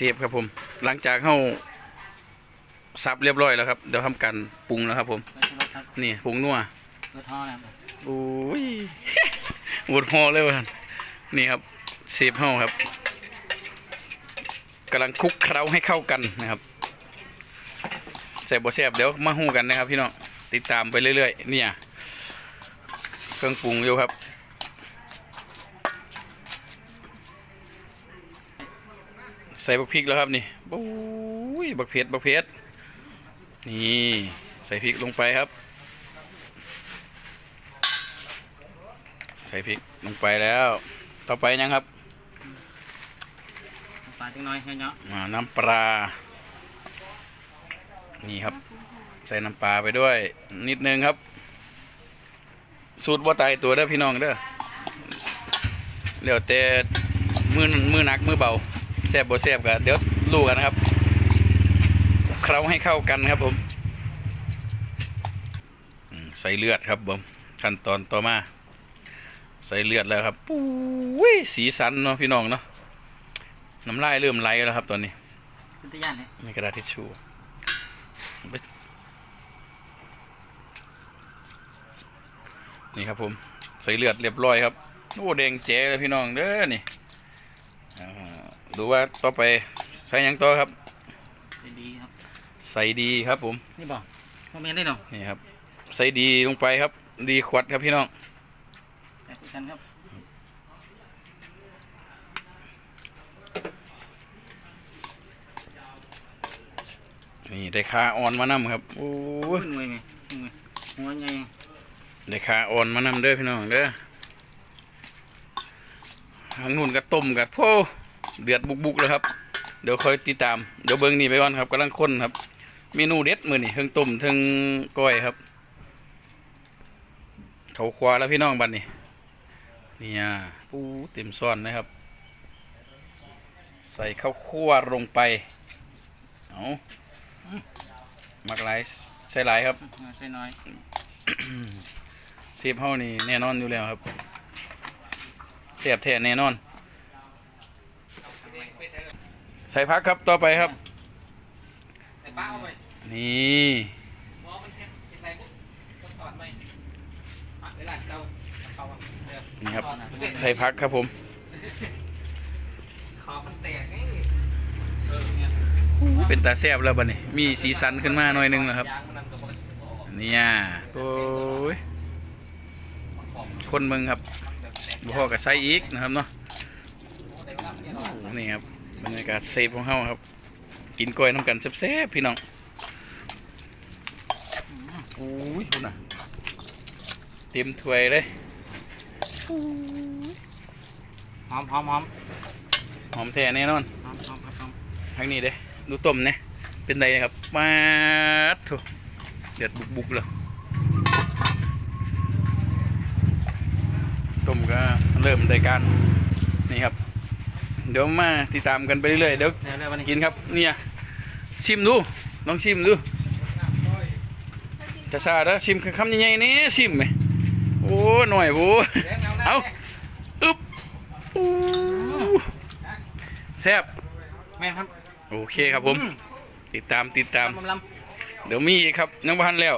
เซฟครับผม หลังจากเข้าซับเรียบร้อยแล้วครับเดี๋ยวทำการปรุงแล้วครับ ผมรถครับนี่ผงนัวรถท่อนะครับโอ้ยหมดหอเลยว่ะนี่ครับเซฟเฮาครับกำลังคลุกเคล้าให้เข้ากันนะครับแซ่บบ่แซ่บเดี๋ยวมาหู้กันนะครับ พี่น้องติดตามไปเรื่อยๆเนี่ยเครื่องปรุงอยู่ครับ ส่บักพริกแล้วครับนี่โอ้ยบักเผ็ดบักเผ็ดนี่ใส่พริกลงไปครับ ใส่พริกลงไปแล้ว ต่อไปยังครับปลาจังน้อยเนาะอ่าน้ำปลา นี่ครับ ใส่น้ำปลาไปด้วย นิดนึงครับ สูตรว่าตายตัวเด้อพี่น้องเด้อเดี๋ยวแต่มือมือหนักมือเบา แซ่บบ่แซ่บกันเดี๋ยวรู้กันนะครับ เคล้าให้เข้ากันครับผมอืมใส่เลือดครับผมขั้นตอนต่อมา ใส่เลือดแล้วครับปุ้ยสีสันเนาะพี่น้องเนาะน้ำลายเริ่มไหลแล้วครับตอนนี้เป็นตะย่านเลยมีกระดาษทิชชู่ไปนี่ครับผม ใส่เลือดเรียบร้อยครับโอ้แดงแจ๋เลยพี่น้องเด้อนี่อ่า ดูว่าต่อไปใส่หยังต่อครับ ใส่ดีครับใส่ดีครับผมนี่บอกพ่อแม่ได้หรอนี่ครับ ใส่ดีลงไปครับ ดีขวดครับพี่น้องใส่คุยกันครับนี่ได้คาอ่อนมานำครับโอ้ยหน่วยไหมหน่วยหัวใหญ่ได้คาอ่อนมานำเด้อพี่น้องเด้อทางนู้นก็ต้มกับโพ เดือดบุกๆแล้วครับ เดี๋ยวคอยติดตาม เดี๋ยวเบิ้งนี่ไปก่อนครับกำลังค้นครับ เมนูเด็ดมือนี่ทั้งต้มทั้งก้อยครับ เขาควาแล้วพี่น้องบัดนี้เนี่ยปูเต็มซ้อนนะครับ ใส่ข้าวคั่วลงไป เอามักหลายใส่หลายครับใส่น้อยเซฟเฮานี่แน่นอนอยู่แล้วครับเสียบแท้แน่นอน ใส่พักครับต่อไปครับ ใส่ป้าเอาไปนี่หมอมันแค่ใส่ปุ๊บก็ถอดไหมปักเวลาเราเขาเดี๋ยวนี่ครับ ใส่พักครับผมขอมันแตกนี่เออเนี่ยเป็นตาแซบแล้วบัดนี้ มีสีสันขึ้นมาหน่อยหนึงแล้วครับยางมันนั่นก็บ่ได้เนี่ยโอ้ยคนเมืองครับบุพอกับใส่อีกนะครับเนาะได้เวลาเนี่ยโอ้นี่ครับ บรรยากาศเซฟของเฮาครับ กินกล้วยน้ำกันแซ่บๆพี่น้องโอ้ยคุณน่ะเต็มถ้วยเลยหอมหอมหอมหอมแท้แน่นอนหอมหอมหอมทางนี้เด้ดูต้มเนี่ยเป็นไงครับมาดโถเดือดบุกๆเลยต้มก็เริ่มรายการนี่ครับ เดี๋ยวมาติดตามกันไปเรื่อยๆเดี๋ยวเดี๋ยวเดี๋ยววันนี้กินครับเนี่ยชิมดูลองชิมดูจะซาเด้อชิมคำใหญ่ๆนี่ชิมไหมโอ้หน่อยโว้เอาอึ๊บอู้แซ่บแม่นครับ โอเคครับผม ติดตามติดตามลำลเดี๋ยวมีอีกครับยังบ่ทันแล้ว